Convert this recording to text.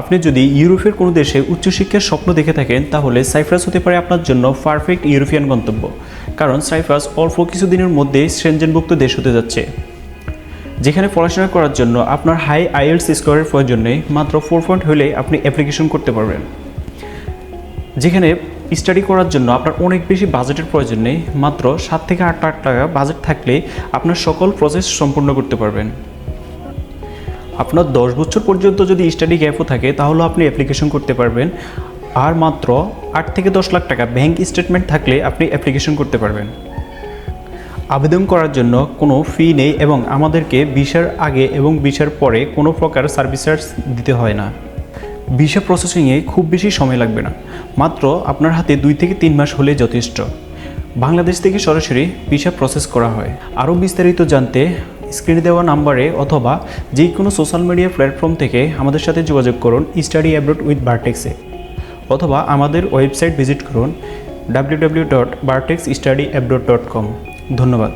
আপনি যদি ইউরোপের কোনো দেশে উচ্চশিক্ষার স্বপ্ন দেখে থাকেন, তাহলে সাইপ্রাস হতে পারে আপনার জন্য পারফেক্ট ইউরোপিয়ান গন্তব্য। কারণ সাইপ্রাস অল্প কিছুদিনের মধ্যে শ্রেণজনভুক্ত দেশ হতে যাচ্ছে। যেখানে পড়াশোনা করার জন্য আপনার হাই আইএলস স্কোরের প্রয়োজন নেই মাত্র ফোর পয়েন্ট হলে আপনি অ্যাপ্লিকেশন করতে পারবেন। যেখানে স্টাডি করার জন্য আপনার অনেক বেশি বাজেটের প্রয়োজন নেই মাত্র সাত থেকে আট লাখ টাকা বাজেট থাকলে আপনার সকল প্রসেস সম্পূর্ণ করতে পারবেন। আপনার দশ বছর পর্যন্ত যদি স্টাডি গ্যাপও থাকে, তাহলে আপনি অ্যাপ্লিকেশন করতে পারবেন। আর মাত্র আট থেকে দশ লাখ টাকা ব্যাংক স্টেটমেন্ট থাকলে আপনি অ্যাপ্লিকেশন করতে পারবেন। আবেদন করার জন্য কোনো ফি নেই এবং আমাদেরকে ভিসার আগে এবং ভিসার পরে কোনো প্রকার সার্ভিস চার্জ দিতে হয় না। ভিসা প্রসেসিংয়ে খুব বেশি সময় লাগবে না। মাত্র আপনার হাতে দুই থেকে তিন মাস হলে যথেষ্ট। বাংলাদেশ থেকে সরাসরি ভিসা প্রসেস করা হয়। আরও বিস্তারিত জানতে স্ক্রিনে দেওয়া নাম্বারে অথবা যে কোনো সোশ্যাল মিডিয়া প্ল্যাটফর্ম থেকে আমাদের সাথে যোগাযোগ করুন স্টাডি অ্যাব্রোড উইথ বার্টেক্সে অথবা আমাদের ওয়েবসাইট ভিজিট করুন W W dot Vertex study abroad dot com ধন্যবাদ।